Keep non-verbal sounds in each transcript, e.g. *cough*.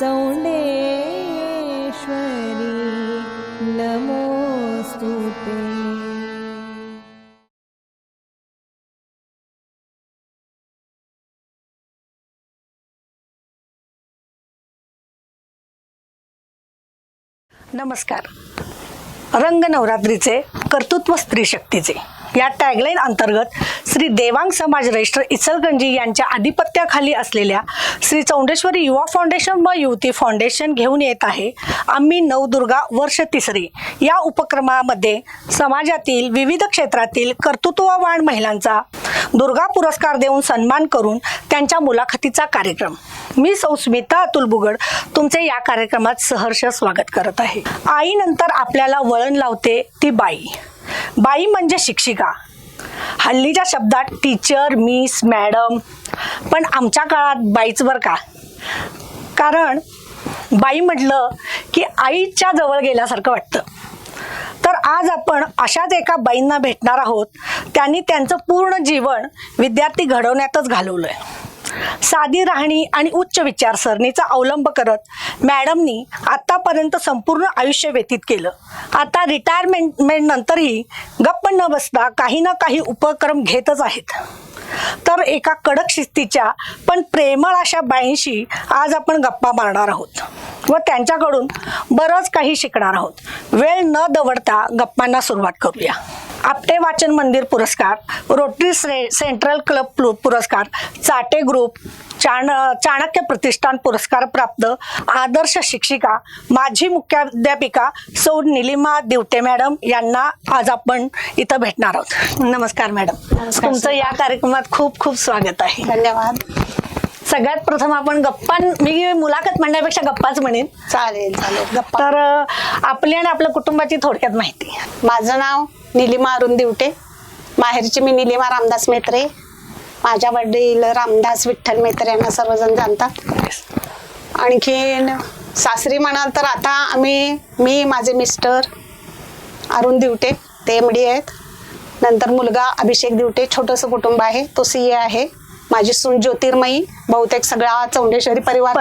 चौंडेश्वरी नमोऽस्तु ते। नमस्कार. रंग नवरात्रीचे कर्तृत्व स्त्री शक्तीचे. या टॅगलाईन अंतर्गत श्री देवांग समाज रजिस्टर इचलगंजी यांच्या आधिपत्याखाली असलेल्या श्री चौंडेश्वरी युवा फाउंडेशन व युवती फाउंडेशन घेऊन येत आहे आम्ही नवदुर्गा वर्ष तिसरी. या उपक्रमामध्ये समाजातील विविध क्षेत्रातील कर्तृत्ववान महिलांचा दुर्गा पुरस्कार देऊन सन्मान करून त्यांच्या मुलाखतीचा कार्यक्रम. मी सौस्मिता अतुल बुगड तुमचे या कार्यक्रमात सहर्ष स्वागत करत आहे. आईनंतर आपल्याला वळण लावते ती बाई. बाई म्हणजे शिक्षिका. हल्लीच्या शब्दात टीचर मिस मॅडम पण आमच्या काळात बाईच बरं का? कारण बाई म्हटलं की आईच्या जवळ गेल्यासारखं वाटतं. तर आज आपण अशाच एका बाईंना भेटणार आहोत त्यांनी त्यांचं पूर्ण जीवन विद्यार्थी घडवण्यातच घालवलं आहे साधी राहणी आणि उच्च विचारसरणीचा अवलंब करत मॅडमनी आतापर्यंत संपूर्ण आयुष्य व्यतीत केलं. आता रिटायरमेंट नंतरही गप्प न बसता काही ना काही उपक्रम घेतच आहेत. तर एका कडक शिस्तीच्या पण प्रेमळ अशा बाईंशी आज आपण गप्पा मारणार आहोत. व त्यांच्याकडून बरंच काही शिकणार आहोत. वेळ न दवडता गप्पांना सुरुवात करूया. आपटे वाचन मंदिर पुरस्कार रोटरी से- सेंट्रल क्लब पुरस्कार चाटे ग्रुप चाण चाणक्य प्रतिष्ठान पुरस्कार प्राप्त आदर्श शिक्षिका माजी मुख्याध्यापिका सौ निलिमा दिवटे मॅडम यांना आज आपण इथं भेटणार आहोत. नमस्कार मॅडम. तुमचं या कार्यक्रमात खूप खूप स्वागत आहे. धन्यवाद. सगळ्यात प्रथम आपण गप्पा मी मुलाखत म्हणण्यापेक्षा गप्पाच म्हणेन. चालेल चालेल. गप्पा. तर आपली आणि आपल्या कुटुंबाची थोडक्यात माहिती. माझं नाव निलिमा अरुण दिवटे माहेरची मी निलिमा रामदास मेत्रे माझ्या वडील रामदास विठ्ठल मेत्रे यांना सर्वजण जाणतात. आणखीन सासरी म्हणाल तर आता आम्ही मी माझे मिस्टर अरुण दिवटे ते एम डी आहेत. नंतर मुलगा अभिषेक दिवटे छोटंसं कुटुंब आहे तो सी ए आहे. माझी सून ज्योतिर्मयी बहुतेक सगळा चौंडेश्वरी परिवार.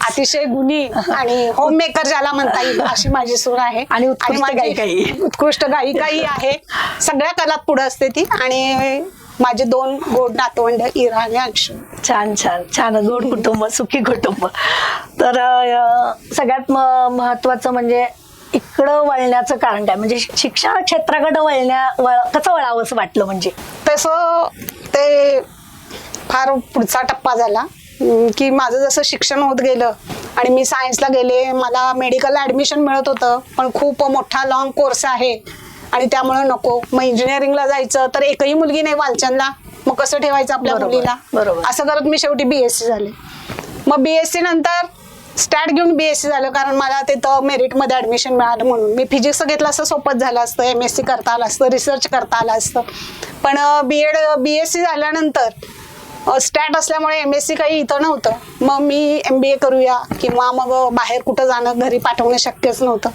अतिशय गुणी आणि *laughs* होम मेकर ज्याला म्हणता येईल अशी माझी सून आहे. आणि उत्कृष्ट गायिकाही. आहे. सगळ्या कलात पुढे असते ती. आणि माझे दोन गोड नातवंड इरा आणि अंशू. छान छान छान. गोड कुटुंब सुखी कुटुंब. तर सगळ्यात महत्वाचं म्हणजे इकडं वळण्याचं कारण काय? म्हणजे शिक्षण क्षेत्राकडे वळण्या वळ- कसं वळावं असं वाटलं म्हणजे? तसं ते फार पुढचा टप्पा झाला. की माझं जसं शिक्षण होत गेलं आणि मी सायन्सला गेले मला मेडिकल ऍडमिशन मिळत होतं पण खूप मोठा लॉंग कोर्स आहे. आणि त्यामुळे नको. मग इंजिनिअरिंगला जायचं तर एकही मुलगी नाही वालचंदला. मग कसं ठेवायचं आपल्या मुलीला? बरोबर. असं करत मी शेवटी बीएससी झाले. मग बीएससी नंतर स्टॅट घेऊन बीएससी झालं कारण मला तिथं मेरिटमध्ये ऍडमिशन मिळालं म्हणून. मी फिजिक्स घेतलं असतं सोपंच झालं असतं एम एस सी करता आलं असतं रिसर्च करता आलं असतं. पण B Ed B S C झाल्यानंतर स्टॅट असल्यामुळे एम एस सी काही इथं नव्हतं. मग मी एम बी ए करूया किंवा मग बाहेर कुठं जाणं घरी पाठवणं शक्यच नव्हतं.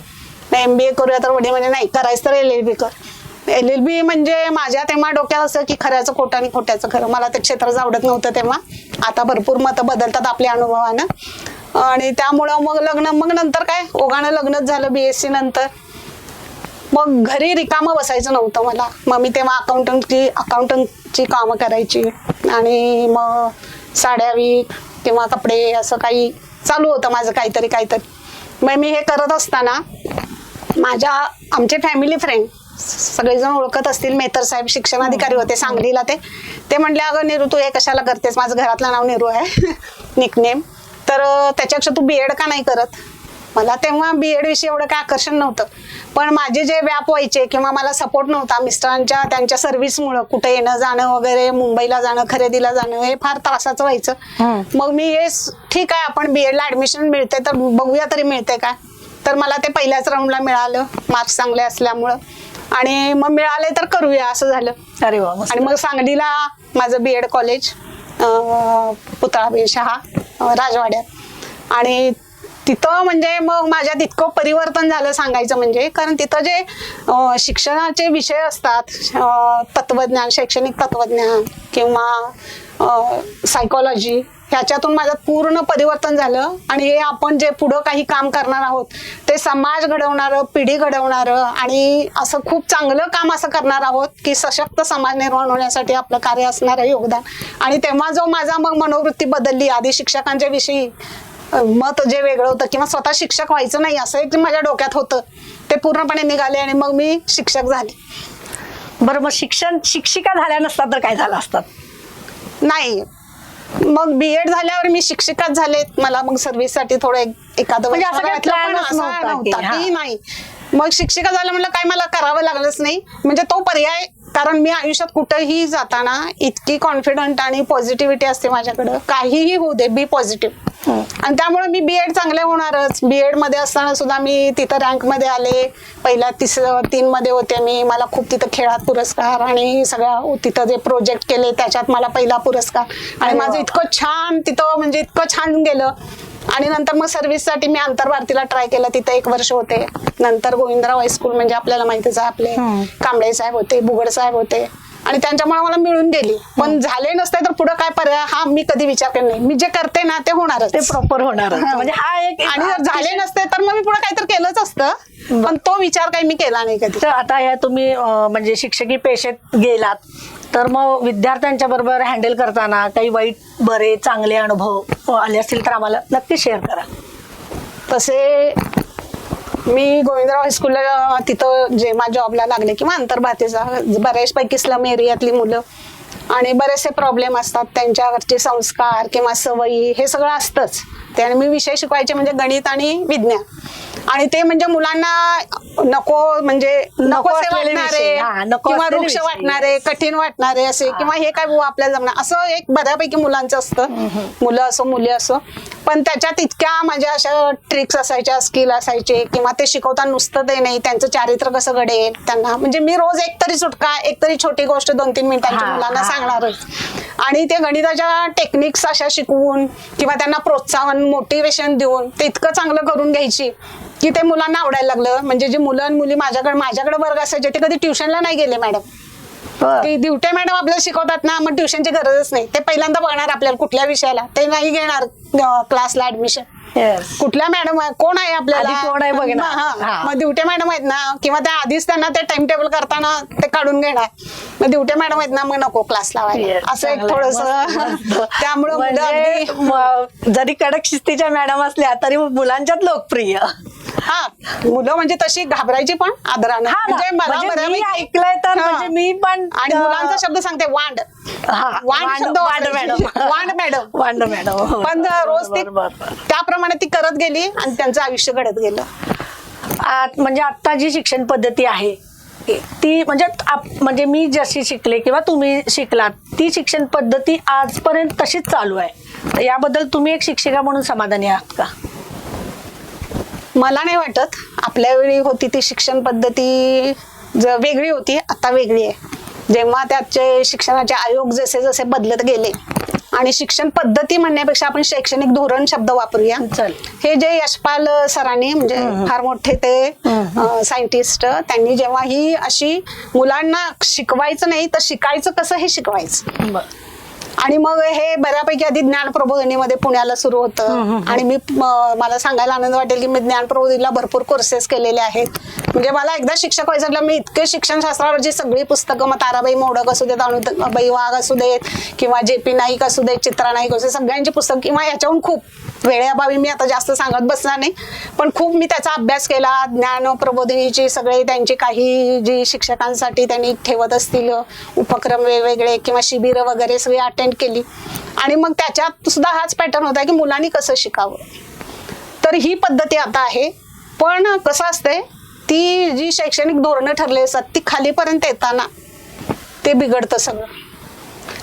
एम बी ए करूया तर वडील म्हणजे नाही करायचं तर एल एल बी कर. एल एल बी म्हणजे माझ्या तेव्हा डोक्यात असं की खऱ्याचं खोटं आणि खोट्याचं खरं. मला ते क्षेत्रच आवडत नव्हतं तेव्हा. आता भरपूर मतं बदलतात आपल्या अनुभवानं. आणि त्यामुळं मग लग्न मग नंतर काय? ओघानं लग्नच झालं बी एस सी नंतर. मग घरी रिकामं बसायचं नव्हतं मला. मग मी तेव्हा अकाउंटंटची अकाउंटंटची कामं करायची. आणि मग साड्यावी किंवा कपडे असं काही चालू होतं माझं काहीतरी काहीतरी. मग मी हे करत असताना माझ्या आमचे फॅमिली फ्रेंड सगळेजण ओळखत असतील मेहतर साहेब शिक्षणाधिकारी होते सांगलीला ते. ते म्हणले अगं नेहरू तू हे कशाला करतेस? माझं घरातलं नाव नेहरू आहे. *laughs* निकनेम तर त्याच्यापेक्षा तू बी एड का नाही करत? मला तेव्हा बी एड विषयी एवढं काय आकर्षण नव्हतं. पण माझे जे व्याप व्हायचे किंवा मला सपोर्ट नव्हता मिस्टरांच्या त्यांच्या सर्व्हिसमुळं कुठे येणं जाणं वगैरे मुंबईला जाणं खरेदीला जाणं हे फार त्रासाचं व्हायचं. मग मी हे ठीक आहे आपण बी एडला ऍडमिशन मिळते तर बघूया तरी मिळते काय. तर मला ते पहिल्याच राऊंडला मिळालं मार्क्स चांगले असल्यामुळं. आणि मग मिळाले तर करूया असं झालं. अरे वा. आणि मग सांगलीला माझं बी एड कॉलेज पुतळा शहा राजवाड्यात. आणि तिथं म्हणजे मग माझ्यात इतकं परिवर्तन झालं सांगायचं म्हणजे कारण तिथं जे शिक्षणाचे विषय असतात तत्वज्ञान शैक्षणिक तत्वज्ञान किंवा सायकोलॉजी ह्याच्यातून माझं पूर्ण परिवर्तन झालं आणि हे आपण जे पुढं काही काम करणार आहोत ते समाज घडवणारं पिढी घडवणारं आणि असं खूप चांगलं काम असं करणार आहोत की सशक्त समाज निर्माण होण्यासाठी आपलं कार्य असणारं योगदान. आणि तेव्हा जो माझा मग मनोवृत्ती बदलली आधी शिक्षकांच्या विषयी मत जे वेगळं होतं किंवा स्वतः शिक्षक व्हायचं नाही असं एक माझ्या डोक्यात होतं. ते पूर्णपणे निघाले आणि मग मी शिक्षक झाले. बरं मग शिक्षण शिक्षिका झाल्या नसतात तर काय झालं असतात नाही. मग बी एड झाल्यावर मी शिक्षिकाच झाले. मला मग सर्व्हिससाठी थोडं एक- एखादं म्हणजे वर्ष असं काही घातलं, पण प्लॅनच असा नव्हता की, नव्हता हा. की नाही. मग शिक्षिका झालं म्हणलं काय मला करावं लागलंच नाही. म्हणजे तो पर्याय कारण मी आयुष्यात कुठेही जाताना इतकी कॉन्फिडंट आणि पॉझिटिव्हिटी असते माझ्याकडं. काहीही होऊ दे बी पॉझिटिव्ह आणि त्यामुळे मी बी एड चांगले होणारच. बी एडमध्ये असताना सुद्धा मी तिथं रँकमध्ये आले. पहिल्या तिस तीन मध्ये होते मी. मला खूप तिथं खेळात पुरस्कार आणि सगळ्या तिथं जे प्रोजेक्ट केले त्याच्यात मला पहिला पुरस्कार. आणि माझं. इतकं छान तिथं म्हणजे इतकं छान गेलं. आणि नंतर मग सर्व्हिससाठी मी आंतरभारतीला ट्राय केलं. तिथं एक वर्ष होते. नंतर गोविंदराव हायस्कूल म्हणजे आपल्याला माहितीच आहे आपले. कांबळे साहेब होते बुगड साहेब होते. आणि त्यांच्यामुळे मला मिळून गेली. पण झाले नसते तर पुढे काय पर्याय? हा मी कधी विचार केला नाही. मी जे करते ना ते होणारच. ते प्रॉपर होणार. म्हणजे हा एक आणि जर झाले नसते तर मग मी पुढे काहीतरी केलंच असतं. पण तो विचार काही मी केला नाही कधी. आता ह्या तुम्ही म्हणजे शिक्षकी पेशेत गेलात. तर मग विद्यार्थ्यांच्या बरोबर हँडल करताना काही वाईट बरे चांगले अनुभव आले असतील तर आम्हाला नक्की शेअर करा. तसे मी गोविंदराव हायस्कूलला तिथं जेव्हा जॉबला लागले किंवा आंतरभारतीचा बऱ्याचपैकी स्लम एरियातली मुलं आणि बरेचसे प्रॉब्लेम असतात त्यांच्यावरचे संस्कार किंवा सवयी हे सगळं असतंच. त्याने मी विषय शिकवायचे म्हणजे गणित आणि विज्ञान. आणि ते म्हणजे मुलांना नको म्हणजे नको असलेले वाटणारे विषय. हा, नको किंवा असलेले वृक्ष विषय. वाटणारे कठीण वाटणारे असे किंवा हे काय बुवा आपल्याला जमणार. असं एक बऱ्यापैकी मुलांचं असतं. मुलं असो मुली असो. पण त्याच्यात इतक्या म्हणजे अशा ट्रिक्स असायच्या स्किल असायचे किंवा ते शिकवताना नुसतं ते नाही त्यांचं चारित्र्य कसं घडेल त्यांना. म्हणजे मी रोज एक तरी सुटका एक तरी छोटी गोष्ट दोन तीन मिनिटांच्या हा, मुलांना हा. सांगणारच आणि ते गणिताच्या टेक्निक्स अशा शिकवून किंवा त्यांना प्रोत्साहन मोटिवेशन देऊन ते इतकं चांगलं करून घ्यायची. की ते मुलांना आवडायला लागलं. म्हणजे जे मुलं आणि मुली माझ्याकडे माझ्याकडे वर्ग असायचे ते कधी ट्युशनला नाही गेले मॅडम. दिवटे मॅडम आपल्याला शिकवतात ना मग ट्युशनची गरजच नाही. ते पहिल्यांदा बघणार आपल्याला कुठल्या विषयाला. ते नाही घेणार. क्लासला ऍडमिशन. कुठल्या मॅडम आहे कोण आहे आपल्याला कोण आहे. हा. हा. मग दिवटे मॅडम आहेत ना किंवा त्या आधीच त्यांना ते टाइम टेबल करताना ते काढून घेणार मग दिवटे मॅडम आहेत ना मग नको क्लास लावायला असं एक. थोडस. *laughs* त्यामुळं म्हणजे जरी कडक शिस्तीच्या मॅडम असल्या तरी मुलांच्यात लोकप्रिय हा मुलं म्हणजे तशी घाबरायची पण आदरानं हा. म्हणजे मला म्हणजे ऐकलंय तर. म्हणजे मी पण आणि मुलांचा शब्द सांगते वांड वांड शब्द वांड वापरायची. मॅडम. वांड मॅडम. वांड मॅडम. पण रोज ती. त्याप्रमाणे ती करत गेली आणि त्यांचं आयुष्य घडत गेलं. म्हणजे आता जी शिक्षण पद्धती आहे ती म्हणजे म्हणजे मी जशी शिकले किंवा तुम्ही शिकलात ती शिक्षण पद्धती आजपर्यंत तशीच चालू आहे. तर याबद्दल तुम्ही एक शिक्षिका म्हणून समाधानी आहात का? मला नाही वाटत. आपल्या वेळी होती ती शिक्षण पद्धती ज- वेगळी होती आता वेगळी आहे. जेव्हा त्याचे शिक्षणाचे आयोग जसे जसे बदलत गेले आणि शिक्षण पद्धती म्हणण्यापेक्षा आपण शैक्षणिक धोरण शब्द वापरूया. चल. हे जे यशपाल सरांनी म्हणजे फार मोठे ते सायंटिस्ट त्यांनी जेव्हा ही अशी मुलांना शिकवायचं नाही तर शिकायचं कसं हे शिकवायचं? आणि मग हे बऱ्यापैकी आधी ज्ञान प्रबोधिनीमध्ये पुण्याला सुरू होतं. आणि मी मला सांगायला आनंद वाटेल की मी ज्ञान प्रबोधिनीला भरपूर कोर्सेस केलेले आहेत. म्हणजे मला एकदा शिक्षक व्हायचं मी इतके शिक्षण शास्त्रावरची सगळी पुस्तकं मग ताराबाई मोडक असू देत अनुबाई वाघ असू देत किंवा जे पी नाईक असू देत चित्रा नाईक असू देत सगळ्यांची पुस्तक किंवा याच्याहून खूप वेळेअभावी मी आता जास्त सांगत बसणार नाही. पण खूप मी त्याचा अभ्यास केला. ज्ञान प्रबोधिनीची सगळे त्यांची काही जी शिक्षकांसाठी त्यांनी ठेवत असतील उपक्रम वेगवेगळे किंवा शिबिरं वगैरे सगळी अटेंड केली. आणि मग त्याच्यात सुद्धा हाच पॅटर्न होता की मुलांनी कसं शिकावं. तर ही पद्धती आता आहे. पण कसं असतंय ती जी शैक्षणिक धोरणं ठरली असतात ती खालीपर्यंत येताना ते बिघडतं सगळं.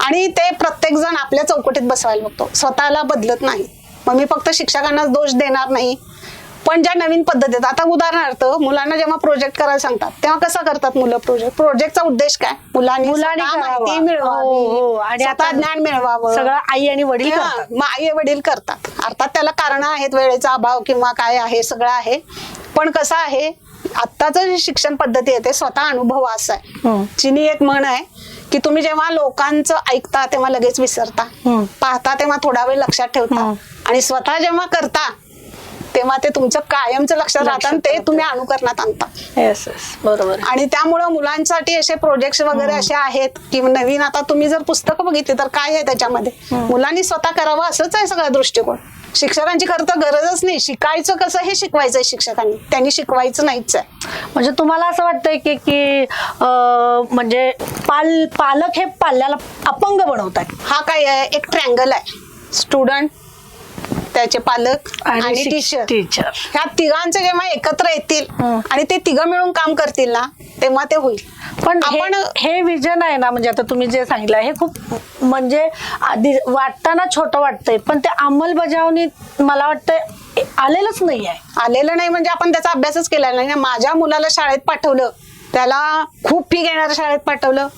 आणि ते प्रत्येकजण आपल्या चौकटीत बसवायला बघतो. स्वतःला बदलत नाही. मग मी फक्त शिक्षकांनाच दोष देणार नाही पण ज्या नवीन पद्धतीत आता उदाहरणार्थ मुलांना जेव्हा प्रोजेक्ट करायला सांगतात तेव्हा कसं करतात मुलं प्रोजेक्ट प्रोजेक्टचा उद्देश काय मुलांनी. माहिती मिळवावी हो, हो. आणि स्वतः आता ज्ञान मिळवावं सगळं आई आणि वडील हा, मग आई वडील करतात अर्थात त्याला कारण आहेत वेळेचा अभाव किंवा काय आहे सगळं आहे पण कसं आहे आत्ताचं जे शिक्षण पद्धती आहे ते स्वतः अनुभव असा. आहे चिनी एक म्हण आहे की तुम्ही जेव्हा लोकांचं ऐकता तेव्हा लगेच विसरता. पाहता तेव्हा थोडा वेळ लक्षात ठेवता. आणि स्वतः जेव्हा करता तेव्हा ते तुमचं कायमचं लक्षात राहतं आणि ते तुम्ही अनुकरणात आणता. येस येस बरोबर. आणि त्यामुळं मुलांसाठी असे प्रोजेक्ट वगैरे असे आहेत की नवीन आता तुम्ही जर पुस्तकं बघितली तर काय आहे त्याच्यामध्ये? मुलांनी स्वतः करावं असंच आहे सगळा दृष्टिकोन. शिक्षकांची खरं तर गरजच नाही. शिकायचं कसं हे शिकवायचंय शिक्षकांनी. त्यांनी शिकवायचं नाहीच आहे. म्हणजे तुम्हाला असं वाटतंय की की म्हणजे पाल पालक हे पाल्याला अपंग बनवतात हा काय आहे? एक ट्रँगल आहे. स्टुडंट त्याचे पालक आणि टीचर टीचर ह्या तिघांचे जेव्हा एकत्र येतील हं. आणि ते तिघं मिळून काम करतील ना तेव्हा ते होईल. पण आपण हे- हे विजन आहे ना म्हणजे आता तुम्ही जे सांगितलं हे खूप म्हणजे आधी वाटताना छोटं वाटतंय पण ते अंमलबजावणीत मला वाटतं आलेलंच नाही आहे. आलेलं नाही म्हणजे आपण त्याचा अभ्यासच केला नाही ना. माझ्या मुलाला शाळेत पाठवलं त्याला खूप फी घेणाऱ्या शाळेत पाठवलं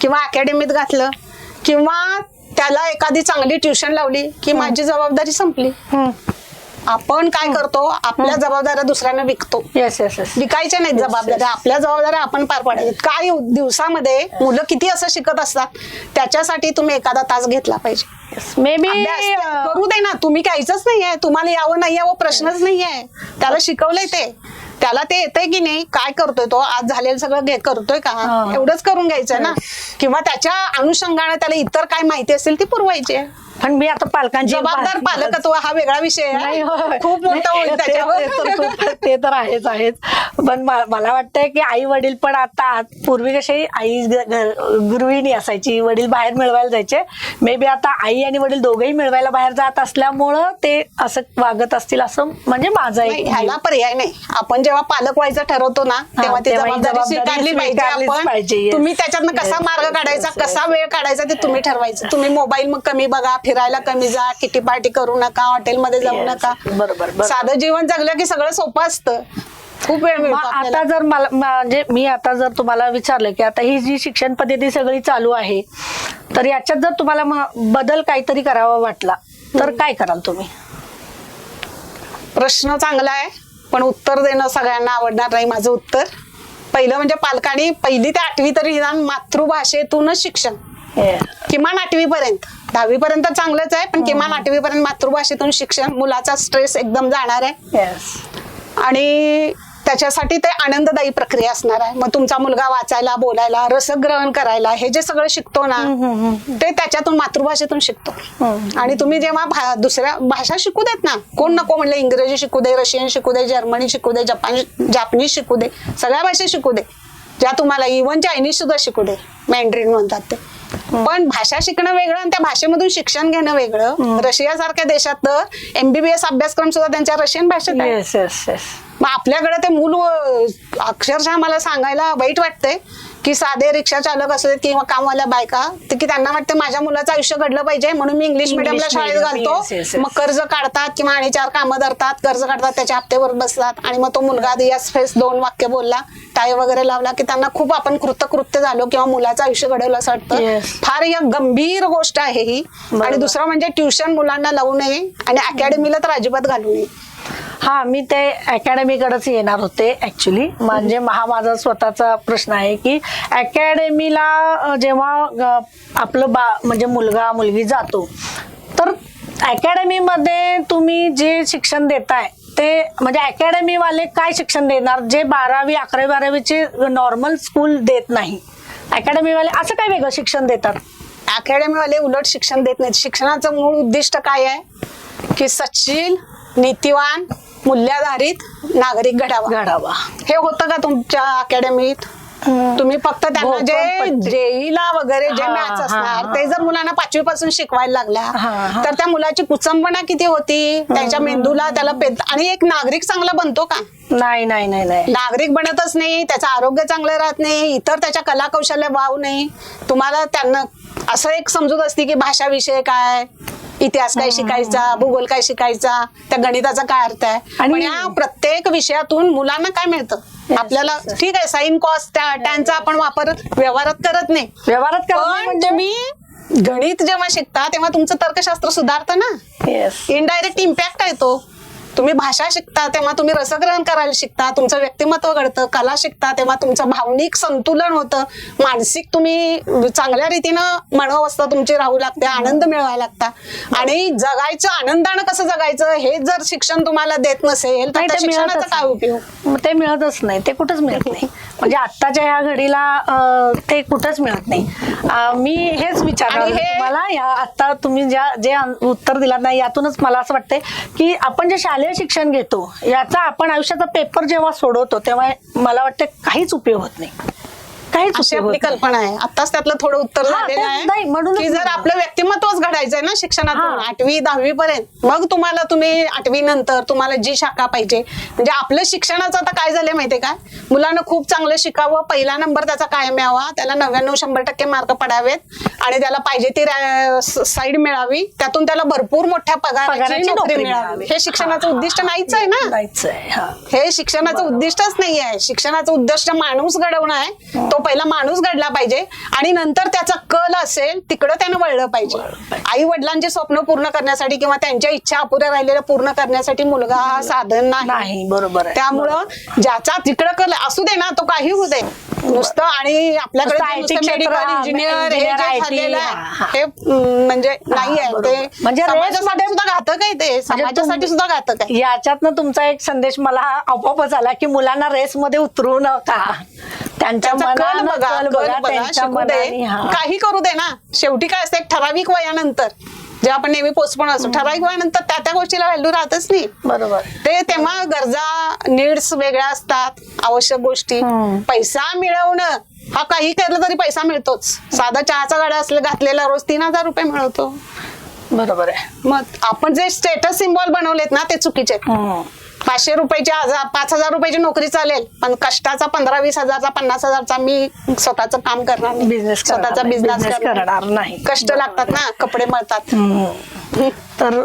किंवा अकॅडमीत घातलं किंवा त्याला एखादी चांगली ट्युशन लावली की माझी जबाबदारी संपली. आपण काय करतो आपल्या जबाबदाऱ्या दुसऱ्यांना विकतो. येस येस येस विकायच्या नाहीत जबाबदाऱ्या आपल्या जबाबदाऱ्या आपण पार पाडायच्या. काही दिवसामध्ये मुलं किती असं शिकत असतात त्याच्यासाठी तुम्ही एखादा तास घेतला पाहिजे. मे बी अभ्यास करू दे ना तुम्ही काहीच नाहीये तुम्हाला यावं नाही यावं प्रश्नच नाहीये. त्याला शिकवलंय ते. त्याला ते येतंय की नाही काय करतोय तो आज झालेलं सगळं घे करतोय का हा. एवढंच करून घ्यायचं ना किंवा त्याच्या अनुषंगाने त्याला इतर काय माहिती असेल ती पुरवायची आहे. पण मी आता पालकांची जबाबदार पालकत्व हा वेगळा विषय आहे. होय. खूप मोठा होईल ते- त्याच्यावर. ते तर आहेच आहेच. पण मला वाटतंय की आई वडील पण आता पूर्वी कशी आई गृहिणी असायची वडील बाहेर मिळवायला जायचे. मे बी आता आई आणि वडील दोघेही मिळवायला बाहेर जात असल्यामुळं ते असं वागत असतील असं म्हणजे माझा एक ह्याला पर्याय नाही. आपण जेव्हा पालक व्हायचं ठरवतो ना तेव्हा ती ही जबाबदारी स्वीकारली पाहिजे. तुम्ही त्याच्यातनं कसा मार्ग काढायचा कसा वेळ काढायचा ते तुम्ही ठरवायचं. तुम्ही मोबाईल मग कमी बघा फिरायला कमी जा किटी पार्टी करू नका हॉटेलमध्ये जाऊ नका. बरोबर. साधं जीवन जगलं की सगळं सोपं असतं. खूप वेळ मिळतो मग आपल्याला. आता जर मला म्हणजे मी आता जर तुम्हाला विचारलं की आता ही जी शिक्षण पद्धती सगळी चालू आहे तर याच्यात जर तुम्हाला म- बदल काहीतरी करावा वाटला तर काय कराल तुम्ही? प्रश्न चांगला आहे पण उत्तर देणं सगळ्यांना आवडणार नाही माझं उत्तर. पहिलं म्हणजे पालकांनी पहिली ते आठवी तरी निदान मातृभाषेतूनच शिक्षण. किमान आठवी पर्यंत दहावी पर्यंत चांगलंच आहे पण किमान आठवी पर्यंत मातृभाषेतून शिक्षण मुलाचा स्ट्रेस एकदम जाणार आहे. येस आणि त्याच्यासाठी ते आनंददायी प्रक्रिया असणार आहे. मग तुमचा मुलगा वाचायला बोलायला रसग्रहण करायला हे जे सगळं शिकतो ना ते त्याच्यातून मातृभाषेतून शिकतो. आणि तुम्ही जेव्हा दुसऱ्या भाषा शिकू देत ना कोण नको म्हणलं इंग्रजी शिकू दे रशियन शिकू दे जर्मनी शिकू दे जपान जापनीज शिकू दे सगळ्या भाषा शिकू दे. ज्या तुम्हाला इव्हन चायनीज सुद्धा शिकू दे. मॅन्ड्रिन म्हणतात ते. पण भाषा शिकणं वेगळं आणि त्या भाषेमधून शिक्षण घेणं वेगळं. रशिया सारख्या देशात तर एमबीबीएस अभ्यासक्रम सुद्धा त्यांच्या रशियन भाषेत आहे. मग आपल्याकडे ते मूल अक्षरशः मला सांगायला वाईट वाटतंय. की साधे रिक्षा चालक असू देत किंवा कामवाल्या बायका ते की त्यांना वाटतं माझ्या मुलाचं आयुष्य घडलं पाहिजे म्हणून मी इंग्लिश मिडियमला शाळेत घालतो. मग कर्ज काढतात किंवा आणि चार कामं धरतात कर्ज काढतात त्याच्या हप्त्यावर बसतात आणि मग तो मुलगा यस फेस दोन वाक्य बोलला टाय वगैरे लावला की त्यांना खूप आपण कृतकृत्य झालो किंवा मुलाचं आयुष्य घडवलं असं वाटतं. फार एक गंभीर गोष्ट आहे ही. आणि दुसरं म्हणजे ट्युशन मुलांना लावू नये आणि अकॅडमीला तर अजिबात घालू नये हा मी ते अकॅडमीकडेच येणार होते ऍक्च्युली म्हणजे हा माझा स्वतःचा प्रश्न आहे की अकॅडमीला जेव्हा आपलं बा म्हणजे मुलगा मुलगी जातो तर अकॅडमीमध्ये तुम्ही जे शिक्षण देताय ते म्हणजे अकॅडमीवाले काय शिक्षण देणार जे बारावी अकरावी बारावीचे नॉर्मल स्कूल देत नाही? अकॅडमीवाले असं काय वेगळं शिक्षण देतात? अकॅडमीवाले उलट शिक्षण देत नाहीत. शिक्षणाचं मूळ उद्दिष्ट काय आहे? की सचिन नीतिवान मूल्याधारित नागरिक घडावा. घडावा. हे होतं का तुमच्या अकॅडमीत? तुम्ही फक्त त्यांना जे. जेईला वगैरे जे मॅथ्स हा, असणार. ते जर मुलांना पाचवी पासून शिकवायला लागल्या. तर त्या मुलाची कुचंबना किती होती? त्यांच्या मेंदूला त्याला आणि एक नागरिक चांगला बनतो का? नाही नाही नाही नाही. नागरिक बनतच नाही त्याचं आरोग्य चांगलं राहत नाही इतर त्याच्या कला कौशल्य वाव नाही. तुम्हाला त्यांना असं एक समजूत असते की भाषा विषय काय? इतिहास काय शिकायचा भूगोल काय शिकायचा त्या गणिताचा काय अर्थ आहे? आणि- या प्रत्येक विषयातून मुलांना काय मिळतं? आपल्याला ठीक आहे साईन कॉस्ट त्यांचा आपण वापर व्यवहारात करत नाही. व्यवहारात करत नाही पण म्हणजे? तुम्ही गणित जेव्हा शिकता तेव्हा तुमचं तर्कशास्त्र सुधारतं ना? इनडायरेक्ट इम्पॅक्ट आहे तो. तुम्ही भाषा शिकता तेव्हा तुम्ही रसग्रहण करायला शिकता तुमचं व्यक्तिमत्व घडतं कला शिकता तेव्हा तुमचं भावनिक संतुलन होतं. मानसिक तुम्ही चांगल्या रीतीनं मनोवस्था तुमची राहू लागते आनंद मिळवायला लागता. आणि जगायचं आनंदानं कसं जगायचं हे जर शिक्षण तुम्हाला देत नसेल तर शिक्षणाचा काय. उपयोग? ते मिळतच नाही. ते कुठंच मिळत नाही. म्हणजे आत्ताच्या ह्या घडीला ते कुठंच मिळत नाही. मी हेच हे- तुम्हाला या आता तुम्ही ज्या जे उत्तर दिलात नाही यातूनच मला असं वाटतंय की आपण जे शालेय शिक्षण घेतो याचा आपण आयुष्याचा पेपर जेव्हा सोडवतो तेव्हा मला वाटतं काहीच उपयोग होत नाही. काहीच अशी उपयोग आपली होत. कल्पना आहे आताच त्यातलं थोडं उत्तर हा, झालेलं नाही, आहे म्हणूनच की जर म्हणलं. आपलं व्यक्तिमत्वच घडायचंय ना शिक्षणातून हा. आठवी दहावी पर्यंत मग तुम्हाला तुम्ही आठवी नंतर तुम्हाला जी शाखा पाहिजे म्हणजे आपलं शिक्षणाचं आता काय झालंय माहितीये का मुलांना खूप चांगलं शिकावं पहिला नंबर त्याचा कायम यावा त्याला नव्याण्णव शंभर टक्के मार्क पडावेत आणि त्याला पाहिजे ती साईड मिळावी त्यातून त्याला भरपूर मोठ्या पगाराची पगाराची नोकरी नोकरी मिळावी मिळावी. हे शिक्षणाचं उद्दिष्ट नाहीच आहे ना हा हे शिक्षणाचं उद्दिष्टच नाही आहे शिक्षणाचं उद्दिष्ट माणूस घडवणं आहे तो पहिला माणूस घडला पाहिजे आणि नंतर त्याचा कल असेल तिकडं त्यानं वळलं पाहिजे. आई वडिलांचे स्वप्न पूर्ण करण्यासाठी किंवा त्यांच्या इच्छा अपुऱ्या राहिलेल्या पूर्ण करण्यासाठी मुलगा हा साधन नाही. बरोबर त्यामुळं ज्याचा तिकडं कल असू दे ना तो काही होऊ दे. नुसतं आणि आपल्याकडे मेडिकल हा, इंजिनियर हे झालेलं. आहे हे म्हणजे नाही आहे. ते म्हणजे समाजासाठी सुद्धा घातक आहे ते. समाजासाठी तुम- सुद्धा घातक आहे. याच्यातनं तुमचा एक संदेश मला आपोआपच आला की मुलांना रेस मध्ये उतरू नका. त्यांच्या मनानं कल बघा त्यांच्या मनाने हा. काही करू दे ना. शेवटी काय असतं एक ठराविक वयानंतर जे आपण नेहमी पोचपण असतो ठराविक वयानंतर त्या त्या गोष्टीला व्हॅल्यू राहतच नाही. बरोबर. ते तेव्हा गरजा नीड्स वेगळ्या असतात आवश्यक गोष्टी. हम्म. पैसा मिळवणं हा काही केलं तरी पैसा मिळतोच. साधा चहाचा गाडा असले घातलेला रोज तीन हजार रुपये मिळवतो बरोबर आहे. मग आपण जे स्टेटस सिम्बॉल बनवलेत ना ते चुकीचे आहेत. हम्म. पाचशे रुपयाची हजार पाच हजार रुपयाची नोकरी चालेल पण कष्टाचा पंधरा वीस हजारचा पन्नास हजारचा मी स्वतःचं काम करणार नाही. बिझनेस स्वतःचा बिझनेस करणार नाही. कष्ट लागतात ना कपडे मळतात. तर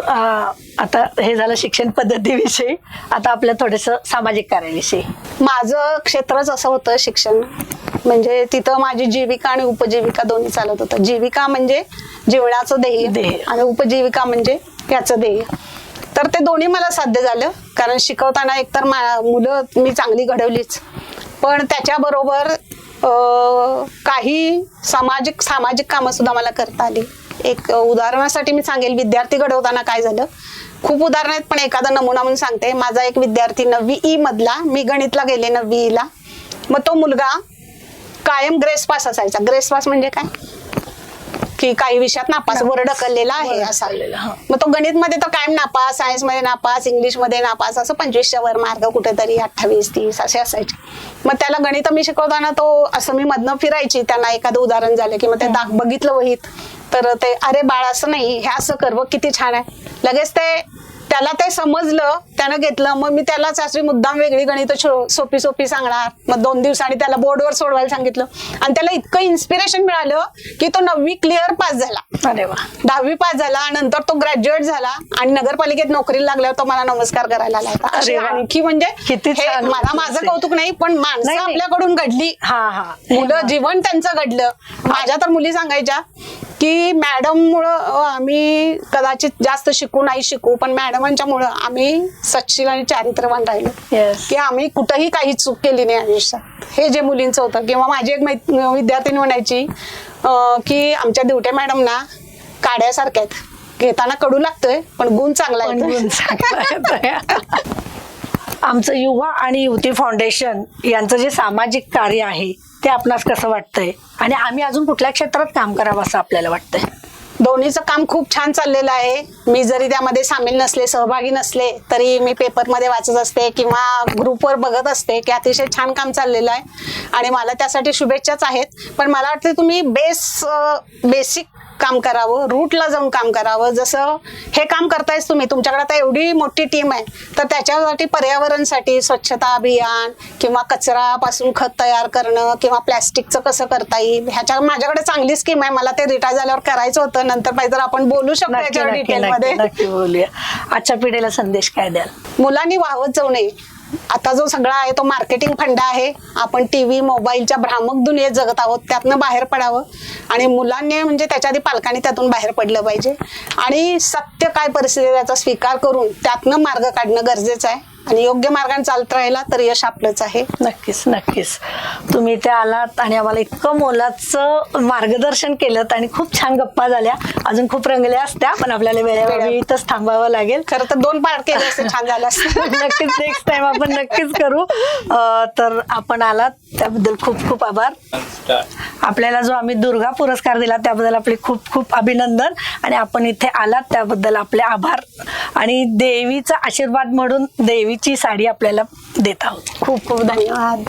आता हे झालं शिक्षण पद्धतीविषयी. आता आपलं थोडस सामाजिक कार्याविषयी. माझं क्षेत्रच असं होतं शिक्षण. म्हणजे तिथं माझी जीविका आणि उपजीविका दोन्ही चालत होतं. जीविका म्हणजे ध्येय ध्येय. आणि उपजीविका म्हणजे याचं ध्येय तर ते दोन्ही मला साध्य झालं. कारण शिकवताना एकतर मा- मुलं मी चांगली घडवलीच. पण त्याच्याबरोबर काही सामाजिक सामाजिक कामं सुद्धा मला करता आली. एक उदाहरणासाठी मी सांगेल विद्यार्थी घडवताना काय झालं? खूप उदाहरण आहेत पण एखादा नमुना म्हणून सांगते. माझा एक विद्यार्थी नववी ई मधला मी गणितला गेले नववी ईला मग तो मुलगा कायम ग्रेस पास असायचा. ग्रेस पास म्हणजे काय? की काही विषयात नापास वर ढकललेला आहे असा. हा. मग तो गणित मध्ये तर कायम नापास सायन्समध्ये नापास इंग्लिशमध्ये नापास असं पंचवीसच्या वर मार्ग कुठेतरी अठ्ठावीस तीस असे असायचे. मग त्याला गणित मी शिकवताना तो असं मी मधनं फिरायची. त्यांना एखादं उदाहरण झालं की मग ते दाख बघितलं वहीत. तर ते अरे बाळ असं नाही. हे असं कर किती छान आहे. लगेच ते त्याला ते समजलं त्यानं घेतलं. मग मी त्याला सासरी मुद्दाम वेगळी गणित सोपी सोपी सांगणार. मग दोन दिवसांनी त्याला बोर्डवर सोडवायला सांगितलं. आणि त्याला इतकं इन्स्पिरेशन मिळालं की तो नववी क्लिअर पास झाला. अरे वा. दहावी पास झाला नंतर तो ग्रॅज्युएट झाला आणि नगरपालिकेत नोकरीला लागल्यावर तो मला नमस्कार करायला लागला. आणखी म्हणजे किती मला माझं. कौतुक नाही पण माणसं. आपल्याकडून घडली. हा हा. मुलं जीवन त्यांचं घडलं. माझ्या तर मुली सांगायच्या की मॅडम मुळे आम्ही कदाचित जास्त शिकू नाही शिकू पण मॅडमांच्या मुळे आम्ही सच्शील आणि चारित्र्यवान राहिलो. की आम्ही कुठंही काही चूक केली नाही आयुष्यात हे जे मुलींचं होतं किंवा माझी एक मैत- विद्यार्थिनी म्हणायची अं, की आमच्या दिवटे मॅडम ना काड्यासारख्या आहेत. घेताना कडू लागतोय पण गुण चांगला पण आहे गुण चांगला येतोय. *laughs* आमचं युवा आणि युवती फाउंडेशन यांचं जे सामाजिक कार्य आहे ते आपणास कसं वाटतंय? आणि आम्ही अजून कुठल्या क्षेत्रात काम करावं असं आपल्याला वाटतंय? दोन्हीचं काम खूप छान चाललेलं आहे. मी जरी त्यामध्ये सामील नसले सहभागी नसले तरी मी पेपरमध्ये वाचत असते किंवा ग्रुपवर बघत असते की अतिशय छान काम चाललेलं आहे. आणि मला त्यासाठी शुभेच्छाच आहेत. पण मला वाटतं तुम्ही बेस बेसिक काम करावं रूटला जाऊन काम करावं. जसं हे काम करतायच तुम्ही तुमच्याकडे आता एवढी मोठी टीम आहे तर त्याच्यासाठी पर्यावरणसाठी स्वच्छता अभियान किंवा कचरापासून खत तयार करणं किंवा प्लॅस्टिकचं कसं करता येईल ह्याच्या माझ्याकडे चांगली स्कीम आहे. मला ते रिटायर झाल्यावर करायचं होतं नंतर पाहिजे तर आपण बोलू शकतो नक्की याच्यावर नक्की डिटेल नक्की मध्ये. नक्की बोलूया. आजच्या पिढीला संदेश काय द्याल? मुलांनी वाहवत जाऊ नये. आता जो सगळा आहे तो मार्केटिंग फंड आहे. आपण टी व्ही मोबाईलच्या भ्रामक दुनियेत जगत आहोत त्यातनं बाहेर पडावं. आणि मुलांनी म्हणजे त्याच्या आधी पालकांनी त्यातून बाहेर पडलं पाहिजे. आणि सत्य काय परिस्थिती त्याचा स्वीकार करून त्यातनं मार्ग काढणं गरजेचं आहे. आणि योग्य मार्गाने चालत राहिला तर यश आपलंच आहे. नक्कीच नक्कीच. तुम्ही इथे आलात आणि आम्हाला इतकं मोलाचं मार्गदर्शन केलं आणि खूप छान गप्पा झाल्या. अजून खूप रंगल्या असत्या पण आपल्याला वेळेवर इथंच थांबावं लागेल. खरं तर दोन पार्ट केले असते छान झालं असतं. नक्कीच नेक्स्ट टाइम आपण नक्कीच करू. तर आपण आलात. त्याबद्दल खूप खूप आभार. आपल्याला जो आम्ही दुर्गा पुरस्कार दिला त्याबद्दल आपले खूप खूप अभिनंदन आणि आपण इथे आलात त्याबद्दल आपले आभार. आणि देवीचा आशीर्वाद म्हणून देवीची साडी आपल्याला देत आहोत. खूप खूप धन्यवाद.